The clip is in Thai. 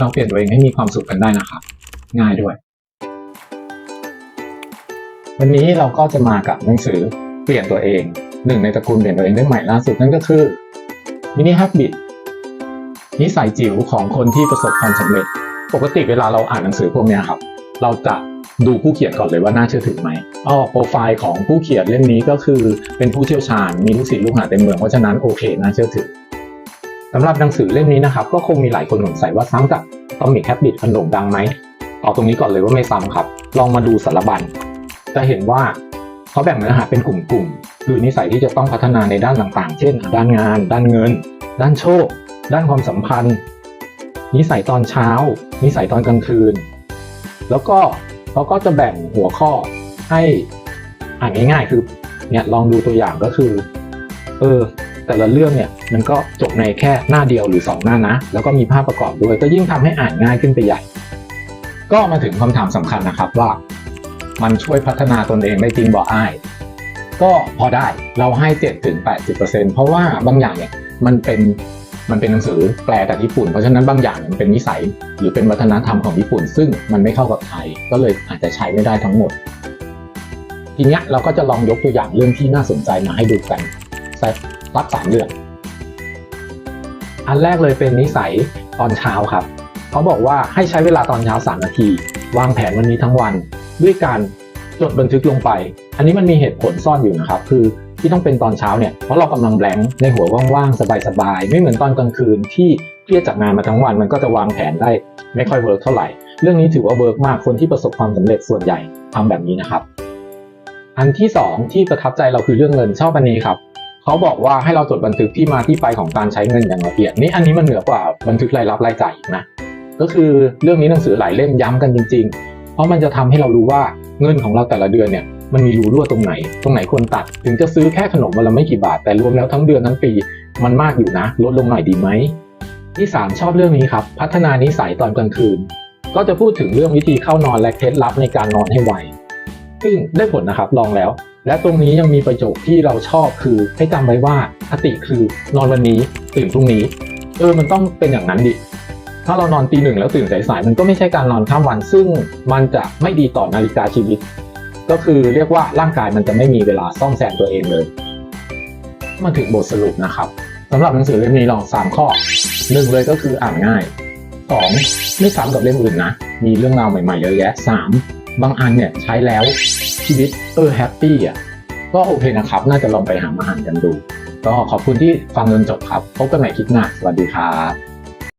เราเปลี่ยนตัวเองให้มีความสุขกันได้นะครับง่ายด้วย วันนี้เราก็จะมากับหนังสือเปลี่ยนตัวเองหนึ่งในตระกูลเปลี่ยนตัวเองได้ใหม่ล่าสุดนั่นก็คือมินิฮับบิทนิสัยจิ๋วของคนที่ประสบความสำเร็จ ปกติเวลาเราอ่านหนังสือพวกนี้ครับ เราจะดูผู้เขียนก่อนเลยว่าน่าเชื่อถือไหมอ๋อโปรไฟล์ของผู้เขียนเล่มนี้ก็คือเป็นผู้เชี่ยวชาญมีลูกศิษย์ลูกหาเต็มเมืองเพราะฉะนั้นโอเคน่าเชื่อถือ สำหรับหนังสือเล่มนี้นะครับ ก็คงมีหลายคนสงสัยว่าซ้ำกับตอมิกแฮบบิทมันโด่งดังไหมตอบตรงนี้ก่อนเลยว่าไม่ซ้ำครับ ลองมาดูสารบัญ จะเห็นว่าเขาแบ่งเนื้อหาเป็นกลุ่มๆ คือนิสัยที่จะต้องพัฒนาในด้านต่างๆ เช่น ด้านงาน ด้านเงิน ด้านโชค ด้านความสัมพันธ์ นิสัยตอนเช้า นิสัยตอนกลางคืน แล้วก็เขาก็จะแบ่งหัวข้อให้อ่านง่ายๆ คือเนี่ยลองดูตัวอย่างก็คือ เออ แต่ละเรื่องเนี่ยมันก็จบในแค่หน้าเดียวหรือสองหน้านะ แล้วก็มีภาพประกอบด้วย ก็ยิ่งทำให้อ่านง่ายขึ้นไปใหญ่ ก็มาถึงคำถามสำคัญนะครับว่า มันช่วยพัฒนาตนเองได้จริงบ่อ้ายก็พอได้เราให้7ถึง80%เพราะว่าบางอย่างเนี่ยมันเป็นมันเป็นหนังสือแปลจากญี่ปุ่น เพราะฉะนั้นบางอย่างมันเป็นนิสัย หรือเป็นวัฒนธรรมของญี่ปุ่น ซึ่งมันไม่เข้ากับไทย ก็เลยอาจจะใช้ไม่ได้ทั้งหมด ทีนี้เราก็จะลองยกตัวอย่างเรื่องที่น่าสนใจมาให้ดูกัน สักสักสามเรื่อง อันแรกเลยเป็นนิสัยตอนเช้าครับ เขาบอกว่าให้ใช้เวลาตอนเช้า3นาที วางแผนวันนี้ทั้งวัน ด้วยการจดบันทึกลงไป อันนี้มันมีเหตุผลซ่อนอยู่นะครับ คือที่ต้องเป็นตอนเช้าเนี่ย เพราะเรากำลังแบงค์ในหัวว่างๆ สบายๆ ไม่เหมือนตอนกลางคืนที่เครียดจากงานมาทั้งวัน มันก็จะวางแผนได้ไม่ค่อยเวิร์กเท่าไหร่ เรื่องนี้ถือว่าเวิร์กมาก คนที่ประสบความสำเร็จส่วนใหญ่ทำแบบนี้นะครับ อันที่สองที่ประทับใจเราคือเรื่องเงินชอบอันนี้ครับ เขาบอกว่าให้เราจดบันทึกที่มาที่ไปของการใช้เงินอย่างละเอียดนี่อันนี้มันเหนือกว่าบันทึกรายรับรายจ่ายนะก็คือเรื่องนี้หนังสือหลายเล่มย้ำกันจริง ๆ เพราะมันจะทำให้เรารู้ว่าเงินของเราแต่ละเดือนเนี่ยมันมีรูรั่วตรงไหน ตรงไหนควรตัด ถึงจะซื้อแค่ขนมวันละไม่กี่บาท แต่รวมแล้วทั้งเดือนทั้งปี มันมากอยู่นะ ลดลงหน่อยดีไหมที่สามชอบเรื่องนี้ครับ พัฒนานิสัยตอนกลางคืน ก็จะพูดถึงเรื่องวิธีเข้านอนและเคล็ดลับในการนอนให้ไวซึ่งได้ผลนะครับลองแล้ว และตรงนี้ยังมีประโยคที่เราชอบคือให้จำไว้ว่าคติคือนอนวันนี้ตื่นพรุ่งนี้เออมันต้องเป็นอย่างนั้นดิถ้าเรานอนตีหนึ่งแล้วตื่นสายๆมันก็ไม่ใช่การนอนข้ามวัน ซึ่งมันจะไม่ดีต่อนาฬิกาชีวิต ก็คือเรียกว่าร่างกายมันจะไม่มีเวลาซ่อมแซมตัวเองเลยมาถึงบทสรุปนะครับสำหรับหนังสือเล่มนี้ลองสามข้อหนึ่งเลยก็คืออ่านง่ายสองไม่ซ้ำกับเล่มอื่นนะ มีเรื่องราวใหม่ๆเยอะแยะสามบางอันเนี่ยใช้แล้ว ชีวิตเออแฮปปี้อะก็โอเคนะครับ น่าจะลองไปหามาอ่านกันดู ก็ขอบคุณที่ฟังจนจบครับ พบกันใหม่คลิปหน้า สวัสดีครับ